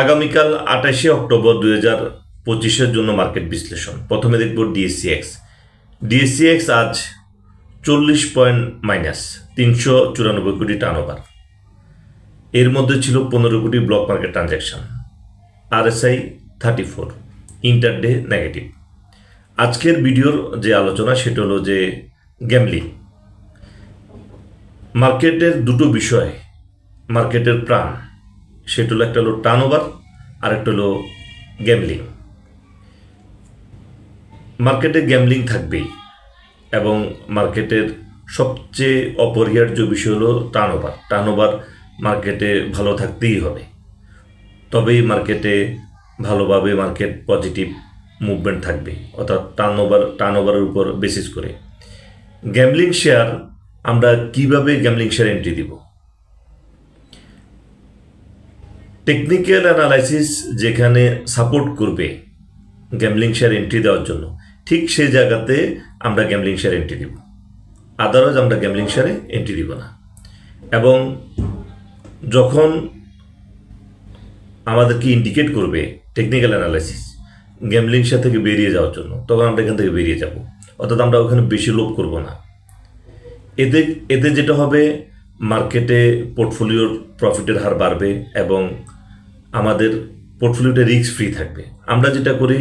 আগামীকাল আঠাশে অক্টোবর দুই হাজার পঁচিশের জন্য মার্কেট বিশ্লেষণ। প্রথমে দেখব ডিএসসিএক্স ডিএসসিএক্স আজ চল্লিশ পয়েন্ট মাইনাস তিনশো চুরানব্বই কোটি টার্নওভার এর মধ্যে ছিল পনেরো কোটি block market transaction RSI thirty four intraday negative আজকের ভিডিওর যে আলোচনা, সেটা হলো যে গ্যামলিং মার্কেটের দুটো বিষয়, মার্কেটের প্রাণ সেটা হলো একটা হলো টার্ন ওভার আর একটা হলো গ্যামলিং মার্কেটে গ্যামলিং থাকবেই এবং মার্কেটের সবচেয়ে অপরিহার্য বিষয় হলো টার্ন ওভার টার্ন ওভার মার্কেটে ভালো থাকতেই হবে। তবেই মার্কেটে ভালোভাবে মার্কেট পজিটিভ মুভমেন্ট থাকবে। অর্থাৎ টার্ন ওভার টার্ন ওভারের উপর বেসিস করে। গ্যামলিং শেয়ার আমরা কীভাবে গ্যামলিং শেয়ার এন্ট্রি দিব? টেকনিক্যাল অ্যানালাইসিস যেখানে সাপোর্ট করবে গ্যামলিং শেয়ার এন্ট্রি দেওয়ার জন্য, ঠিক সেই জায়গাতে আমরা গ্যামলিং শেয়ার এন্ট্রি দিব। আদারওয়াইজ আমরা গ্যামলিং শেয়ারে এন্ট্রি দিব না। এবং যখন আমাদেরকে ইন্ডিকেট করবে টেকনিক্যাল অ্যানালাইসিস গ্যামলিং শেয়ার থেকে বেরিয়ে যাওয়ার জন্য, তখন আমরা এখান থেকে বেরিয়ে যাব। অর্থাৎ আমরা ওখানে বেশি লোভ করব না। এতে এতে যেটা হবে মার্কেটে পোর্টফোলিওর প্রফিটের হার বাড়বে এবং আমাদের পোর্টফোলিওটা রিস্ক ফ্রি থাকবে। আমরা যেটা করি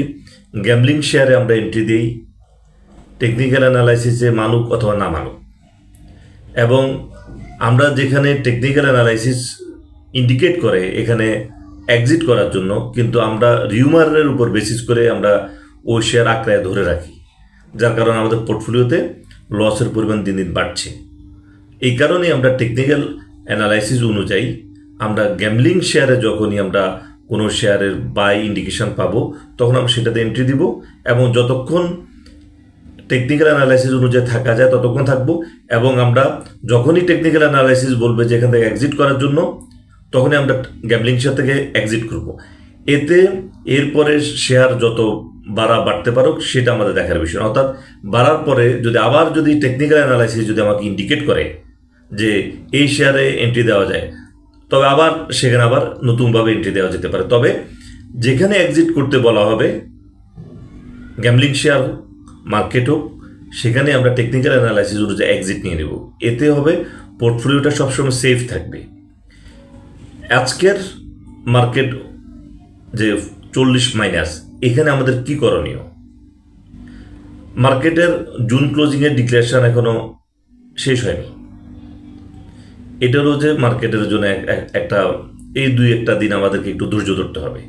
গ্যামলিং শেয়ারে আমরা এন্ট্রি দিই টেকনিক্যাল অ্যানালাইসিসে মানুক অথবা না মানুক এবং আমরা যেখানে টেকনিক্যাল অ্যানালাইসিস ইন্ডিকেট করে, এখানে এক্সিট করার জন্য, কিন্তু আমরা রিউমারের উপর বেসিস করে আমরা ওই শেয়ার আঁকড়ায় ধরে রাখি, যার কারণে আমাদের পোর্টফোলিওতে লসের পরিমাণ দিন দিন বাড়ছে। এই কারণে আমরা টেকনিক্যাল অ্যানালাইসিস অনুযায়ী আমরা গ্যামলিং শেয়ারে যখনই আমরা কোনো শেয়ারের বাই ইন্ডিকেশন পাবো, তখন আমরা সেটাতে এন্ট্রি দিব এবং যতক্ষণ টেকনিক্যাল অ্যানালাইসিস অনুযায়ী থাকা যায় ততক্ষণ থাকব এবং আমরা যখনই টেকনিক্যাল অ্যানালাইসিস বলবে যে এখান থেকে এক্সিট করার জন্য, তখনই আমরা গ্যামলিং শেয়ার থেকে এক্সিট করব এতে এরপরে শেয়ার যত বাড়া বাড়তে পারুক, সেটা আমাদের দেখার বিষয়। অর্থাৎ বাড়ার পরে যদি আবার যদি টেকনিক্যাল অ্যানালাইসিস যদি আমাকে ইন্ডিকেট করে যে এই শেয়ারে এন্ট্রি দেওয়া যায় তবে আবার সেখানে আবার নতুনভাবে এন্ট্রি দেওয়া যেতে পারে। তবে যেখানে এক্সিট করতে বলা হবে গ্যামলিং শেয়ার মার্কেট হোক, সেখানে আমরা টেকনিক্যাল অ্যানালাইসিস অনুযায়ী এক্সিট নিয়ে নেব। এতে হবে পোর্টফোলিওটা সবসময় সেফ থাকবে। আজকের মার্কেট যে চল্লিশ মাইনাস এখানে আমাদের কি করণীয়? মার্কেটের জুন ক্লোজিংয়ের ডিক্লারেশন এখনও শেষ হয়নি। এটারও যে মার্কেটের জন্য এক- এক- একটা, এই দুই একটা দিন আমাদেরকে একটু ধৈর্য ধরতে হবে।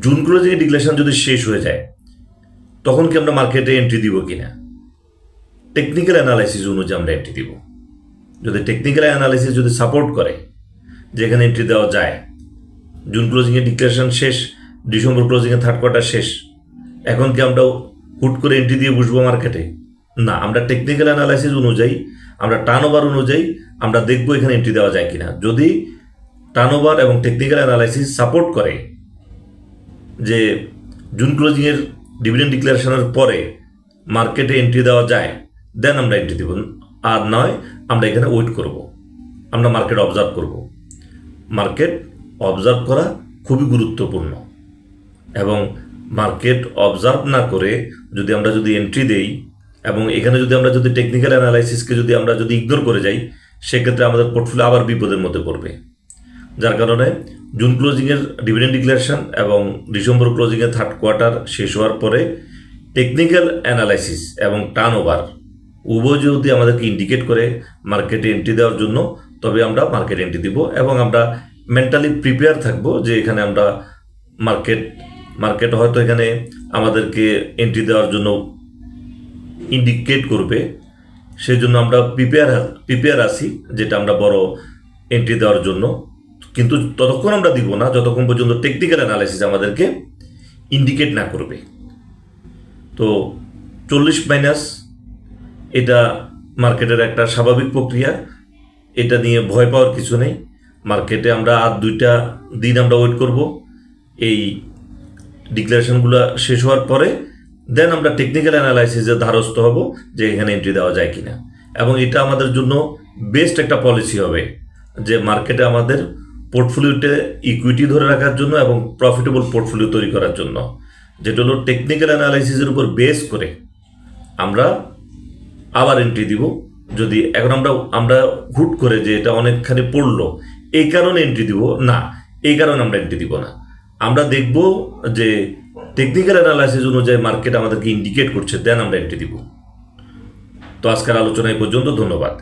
জুন ক্লোজিং ডিক্লারেশন যদি শেষ হয়ে যায়, তখন কি আমরা মার্কেটে এন্ট্রি দিব কিনা? টেকনিক্যাল অ্যানালাইসিস অনুযায়ী আমরা এন্ট্রি দিব। যদি টেকনিক্যাল অ্যানালাইসিস যদি সাপোর্ট করে, যেখানে এন্ট্রি দেওয়া যায়, জুন ক্লোজিংয়ের ডিক্লারেশন শেষ, ডিসেম্বর ক্লোজিংয়ের থার্ড কোয়ার্টার শেষ, এখন কি আমরা হুট করে এন্ট্রি দিয়ে বসবো মার্কেটে? না, আমরা টেকনিক্যাল অ্যানালাইসিস অনুযায়ী আমরা টার্ন ওভার অনুযায়ী আমরা দেখব এখানে এন্ট্রি দেওয়া যায় কিনা। যদি টার্ন ওভার এবং টেকনিক্যাল অ্যানালাইসিস সাপোর্ট করে যে জুন ক্লোজিংয়ের ডিভিডেন্ড ডিক্লারেশনের পরে মার্কেটে এন্ট্রি দেওয়া যায় দেন আমরা এন্ট্রি দেব। আর নয়, আমরা এখানে ওয়েট করব। আমরা মার্কেট অবজার্ভ করব। মার্কেট অবজার্ভ করা খুবই গুরুত্বপূর্ণ। এবং মার্কেট অবজার্ভ না করে যদি আমরা যদি এন্ট্রি দেই এবং এখানে যদি আমরা যদি টেকনিক্যাল অ্যানালাইসিসকে যদি আমরা যদি ইগনোর করে যাই, সেক্ষেত্রে আমাদের পোর্টফোলিও আবার বিপদের মধ্যে পড়বে। যার কারণে জুন ক্লোজিংয়ের ডিভিডেন্ড ডিক্লারেশন এবং ডিসেম্বর ক্লোজিংয়ের থার্ড কোয়ার্টার শেষ হওয়ার পরে টেকনিক্যাল অ্যানালাইসিস এবং টার্ন ওভার উভয় যদি আমাদেরকে ইন্ডিকেট করে মার্কেটে এন্ট্রি দেওয়ার জন্য, তবে আমরা মার্কেট এন্ট্রি দিব এবং আমরা মেন্টালি প্রিপেয়ার থাকব যে এখানে আমরা মার্কেট মার্কেট হয়তো এখানে আমাদেরকে এন্ট্রি দেওয়ার জন্য ইন্ডিকেট করবে সেই জন্য আমরা প্রিপেয়ার প্রিপেয়ার আছি যেটা আমরা বড় এন্ট্রি দেওয়ার জন্য। কিন্তু ততক্ষণ আমরা দিব না, যতক্ষণ পর্যন্ত টেকনিক্যাল অ্যানালাইসিস আমাদেরকে ইন্ডিকেট না করবে। তো চল্লিশ মাইনাস এটা মার্কেটের একটা স্বাভাবিক প্রক্রিয়া। এটা নিয়ে ভয় পাওয়ার কিছু নেই। মার্কেটে আমরা আর দুইটা দিন আমরা ওয়েট করব। এই ডিক্লারেশনগুলো শেষ হওয়ার পরে দেন আমরা টেকনিক্যাল অ্যানালাইসিসের ধারস্থ হব যে এখানে এন্ট্রি দেওয়া যায় কিনা। এবং এটা আমাদের জন্য বেস্ট একটা পলিসি হবে যে মার্কেটে আমাদের পোর্টফোলিওতে ইকুইটি ধরে রাখার জন্য এবং প্রফিটেবল পোর্টফোলিও তৈরি করার জন্য। যেটা হলো টেকনিক্যাল অ্যানালাইসিসের উপর বেস করে আমরা আবার এন্ট্রি দিব। যদি এখন আমরা আমরা হুট করে যে এটা অনেকখানি পড়ল, এই কারণে এন্ট্রি দিব, না, এই কারণে আমরা এন্ট্রি দিব না। আমরা দেখব যে টেকনিক্যাল অ্যানালাইসিস অনুযায়ী মার্কেট আমাদেরকে ইন্ডিকেট করছে দেন আমরা এন্ট্রি দিব। তো আজকের আলোচনা এই পর্যন্ত, ধন্যবাদ।